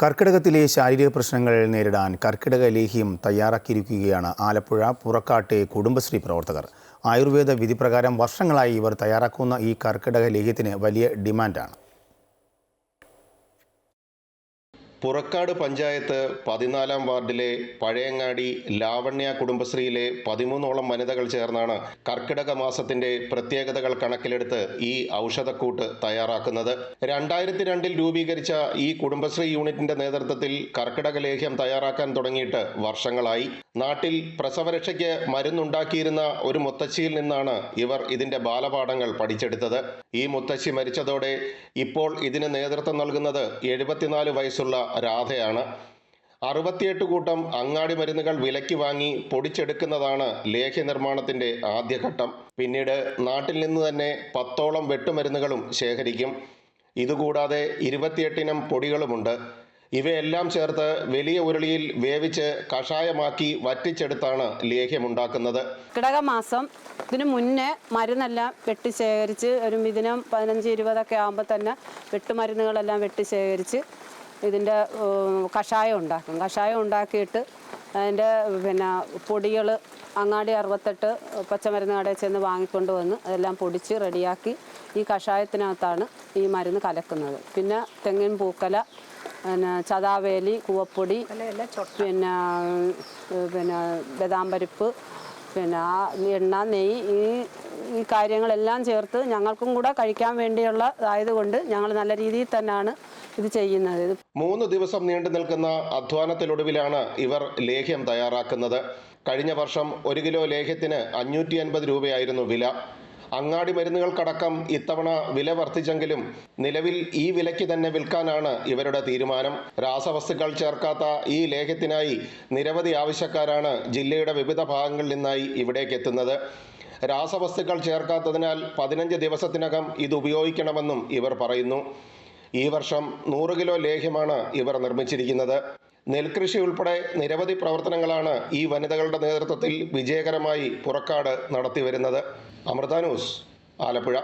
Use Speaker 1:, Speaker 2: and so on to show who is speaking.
Speaker 1: കർക്കിടകത്തിലെ ശാരീരിക പ്രശ്നങ്ങൾ നേരിടാൻ കർക്കിടക ലേഹ്യം തയ്യാറാക്കിയിരിക്കുകയാണ് ആലപ്പുഴ പുറക്കാട്ടെ കുടുംബശ്രീ പ്രവർത്തകർ. ആയുർവേദ വിധിപ്രകാരം വർഷങ്ങളായി ഇവർ തയ്യാറാക്കുന്ന ഈ കർക്കിടക ലേഹ്യത്തിന് വലിയ ഡിമാൻഡാണ്.
Speaker 2: പുറക്കാട് പഞ്ചായത്ത് പതിനാലാം വാർഡിലെ പഴയങ്ങാടി ലാവണ്യ കുടുംബശ്രീയിലെ പതിമൂന്നോളം വനിതകൾ ചേർന്നാണ് കർക്കിടക മാസത്തിന്റെ പ്രത്യേകതകൾ കണക്കിലെടുത്ത് ഈ ഔഷധക്കൂട്ട് തയ്യാറാക്കുന്നത്. രണ്ടായിരത്തി രണ്ടിൽ രൂപീകരിച്ച ഈ കുടുംബശ്രീ യൂണിറ്റിന്റെ നേതൃത്വത്തിൽ കർക്കിടക ലേഹ്യം തയ്യാറാക്കാൻ തുടങ്ങിയിട്ട് വർഷങ്ങളായി. നാട്ടിൽ പ്രസവരക്ഷയ്ക്ക് മരുന്നുണ്ടാക്കിയിരുന്ന ഒരു മുത്തശ്ശിയിൽ നിന്നാണ് ഇവർ ഇതിന്റെ ബാലപാഠങ്ങൾ പഠിച്ചെടുത്തത്. ഈ മുത്തശ്ശി മരിച്ചതോടെ ഇപ്പോൾ ഇതിന് നേതൃത്വം നൽകുന്നത് എഴുപത്തിനാല് വയസ്സുള്ള രാധയാണ്. അറുപത്തിയെട്ട് കൂട്ടം അങ്ങാടി മരുന്നുകൾ വിലയ്ക്ക് വാങ്ങി പൊടിച്ചെടുക്കുന്നതാണ് ലേഹ്യ നിർമ്മാണത്തിന്റെ ആദ്യഘട്ടം. പിന്നീട് നാട്ടിൽ നിന്ന് തന്നെ പത്തോളം വെട്ടുമരുന്നുകളും ശേഖരിക്കും. ഇതുകൂടാതെ ഇരുപത്തിയെട്ടിനം പൊടികളുമുണ്ട്. ഇവയെല്ലാം ചേർത്ത് വലിയ ഉരുളിയിൽ വേവിച്ച് കഷായമാക്കി വറ്റിച്ചെടുത്താണ് ലേഹ്യമുണ്ടാക്കുന്നത്.
Speaker 3: കിടകമാസം ഇതിനു മുന്നേ മരുന്നെല്ലാം വെട്ടി ശേഖരിച്ച് ഒരു മിഥുനം പതിനഞ്ച് ഇരുപതൊക്കെ ആകുമ്പോൾ തന്നെ വെട്ടുമരുന്നുകളെല്ലാം വെട്ടി ശേഖരിച്ച് ഇതിന്റെ കഷായം ഉണ്ടാക്കും. കഷായം ഉണ്ടാക്കിയിട്ട് അതിന്റെ പിന്നെ പൊടികൾ അങ്ങാടി അറുപത്തെട്ട് പച്ചമരുന്ന് കടയിൽ ചെന്ന് വാങ്ങിക്കൊണ്ട് വന്ന് അതെല്ലാം പൊടിച്ച് റെഡിയാക്കി ഈ കഷായത്തിനകത്താണ് ഈ മരുന്ന് കലക്കുന്നത്. പിന്നെ തെങ്ങിൻ പൂക്കല പിന്നെ ചതാവേലി കൂവപ്പൊടി പിന്നെ പിന്നെ ബദാം പരിപ്പ് പിന്നെ ആ എണ്ണ നെയ്യ് ഈ ഈ കാര്യങ്ങളെല്ലാം ചേർത്ത് ഞങ്ങൾക്കും കൂടെ കഴിക്കാൻ വേണ്ടിയുള്ള ആയതുകൊണ്ട് ഞങ്ങൾ നല്ല രീതിയിൽ തന്നെയാണ് ഇത് ചെയ്യുന്നത്.
Speaker 2: മൂന്ന് ദിവസം നീണ്ടു നിൽക്കുന്ന അധ്വാനത്തിലൊടുവിലാണ് ഇവർ ലേഹ്യം തയ്യാറാക്കുന്നത്. കഴിഞ്ഞ വർഷം ഒരു കിലോ ലേഹ്യത്തിന് അഞ്ഞൂറ്റി അൻപത് രൂപയായിരുന്നു വില. അങ്ങാടി മരുന്നുകൾക്കടക്കം ഇത്തവണ വില വർദ്ധിച്ചെങ്കിലും നിലവിൽ ഈ വിലയ്ക്ക് തന്നെ വിൽക്കാനാണ് ഇവരുടെ തീരുമാനം. രാസവസ്തുക്കൾ ചേർക്കാത്ത ഈ ലേഹ്യത്തിനായി നിരവധി ആവശ്യക്കാരാണ് ജില്ലയുടെ വിവിധ ഭാഗങ്ങളിൽ നിന്നായി ഇവിടേക്ക് എത്തുന്നത്. രാസവസ്തുക്കൾ ചേർക്കാത്തതിനാൽ പതിനഞ്ച് ദിവസത്തിനകം ഇത് ഉപയോഗിക്കണമെന്നും ഇവർ പറയുന്നു. ഈ വർഷം നൂറ് കിലോ ലേഹ്യമാണ് ഇവർ നിർമ്മിച്ചിരിക്കുന്നത്. നെൽകൃഷി ഉൾപ്പെടെ നിരവധി പ്രവർത്തനങ്ങളാണ് ഈ വനിതകളുടെ നേതൃത്വത്തിൽ വിജയകരമായി പുറക്കാട് നടത്തിവരുന്നത്. അമൃത ന്യൂസ് ആലപ്പുഴ.